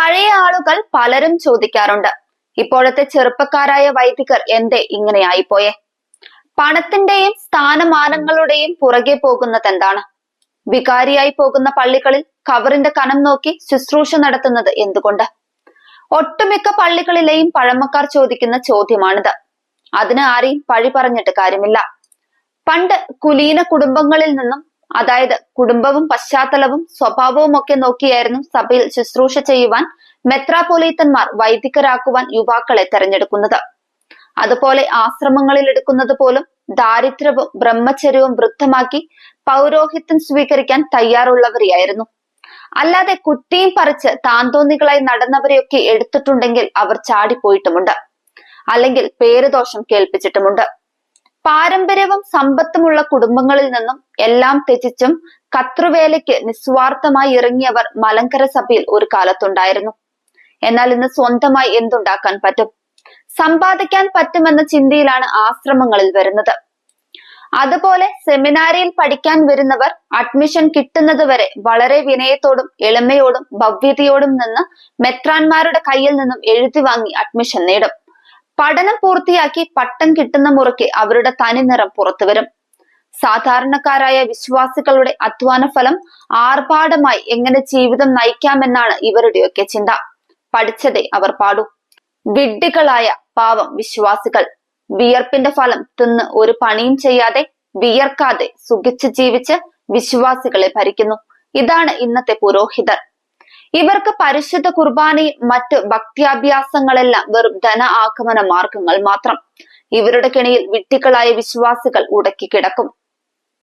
പഴയ ആളുകൾ പലരും ചോദിക്കാറുണ്ട്. ഇപ്പോഴത്തെ ചെറുപ്പക്കാരായ വൈദികർ എന്തേ ഇങ്ങനെയായിപ്പോയെ? പണത്തിന്റെയും സ്ഥാനമാനങ്ങളുടെയും പുറകെ പോകുന്നത് എന്താണ്? വികാരിയായി പോകുന്ന പള്ളികളിൽ കവറിന്റെ കനം നോക്കി ശുശ്രൂഷ നടത്തുന്നത് എന്തുകൊണ്ട്? ഒട്ടുമിക്ക പള്ളികളിലെയും പഴമക്കാർ ചോദിക്കുന്ന ചോദ്യമാണിത്. അതിന് ആരെയും പഴി പറഞ്ഞിട്ട് കാര്യമില്ല. പണ്ട് കുലീന കുടുംബങ്ങളിൽ നിന്നും അതായത് കുടുംബവും പശ്ചാത്തലവും സ്വഭാവവും ഒക്കെ നോക്കിയായിരുന്നു സഭയിൽ ശുശ്രൂഷ ചെയ്യുവാൻ മെത്രാപൊലീത്തന്മാർ വൈദികരാക്കുവാൻ യുവാക്കളെ തെരഞ്ഞെടുക്കുന്നത്. അതുപോലെ ആശ്രമങ്ങളിൽ എടുക്കുന്നത് പോലും ദാരിദ്ര്യവും ബ്രഹ്മചര്യവും വൃദ്ധമാക്കി പൗരോഹിത്യം സ്വീകരിക്കാൻ തയ്യാറുള്ളവരെയായിരുന്നു. അല്ലാതെ കുറ്റിയും പറിച്ച് താന്തോന്നികളായി നടന്നവരെയൊക്കെ എടുത്തിട്ടുണ്ടെങ്കിൽ അവർ ചാടിപ്പോയിട്ടുമുണ്ട്. അല്ലെങ്കിൽ പേരുദോഷം കേൾപ്പിച്ചിട്ടുമുണ്ട്. പാരമ്പര്യവും സമ്പത്തുമുള്ള കുടുംബങ്ങളിൽ നിന്നും എല്ലാം ത്യജിച്ചും കത്രുവേലയ്ക്ക് നിസ്വാർത്ഥമായി ഇറങ്ങിയവർ മലങ്കര സഭയിൽ ഒരു കാലത്തുണ്ടായിരുന്നു. എന്നാൽ ഇന്ന് സ്വന്തമായി എന്തുണ്ടാക്കാൻ പറ്റും? സമ്പാദിക്കാൻ പറ്റുമെന്ന ചിന്തയിലാണ് ആശ്രമങ്ങളിൽ വരുന്നത്. അതുപോലെ സെമിനാരിയിൽ പഠിക്കാൻ വരുന്നവർ അഡ്മിഷൻ കിട്ടുന്നത് വരെ വളരെ വിനയത്തോടും എളിമയോടും ഭവ്യതയോടും നിന്ന് മെത്രാന്മാരുടെ കയ്യിൽ നിന്നും എഴുതി വാങ്ങി അഡ്മിഷൻ നേടും. പഠനം പൂർത്തിയാക്കി പട്ടം കിട്ടുന്ന മുറയ്ക്ക് അവരുടെ തനിനിറം പുറത്തുവരും സാധാരണക്കാരായ വിശ്വാസികളുടെ അധ്വാന ഫലം ആർഭാടമായി എങ്ങനെ ജീവിതം നയിക്കാമെന്നാണ് ഇവരുടെയൊക്കെ ചിന്ത. പഠിച്ചതേ അവർ പാടൂ. വിഡ്ഢികളായ പാവം വിശ്വാസികൾ. വിയർപ്പിന്റെ ഫലം തിന്ന് ഒരു പണിയും ചെയ്യാതെ വിയർക്കാതെ സുഖിച്ച് ജീവിച്ച് വിശ്വാസികളെ ഭരിക്കുന്നു. ഇതാണ് ഇന്നത്തെ പുരോഹിതർ. ഇവർക്ക് പരിശുദ്ധ കുർബാനയും മറ്റ് ഭക്തിയാഭ്യാസങ്ങളെല്ലാം വെറും ധന ആഗമന മാർഗങ്ങൾ മാത്രം. ഇവരുടെ കെണിയിൽ വിട്ടികളായ വിശ്വാസികൾ ഉടക്കി കിടക്കും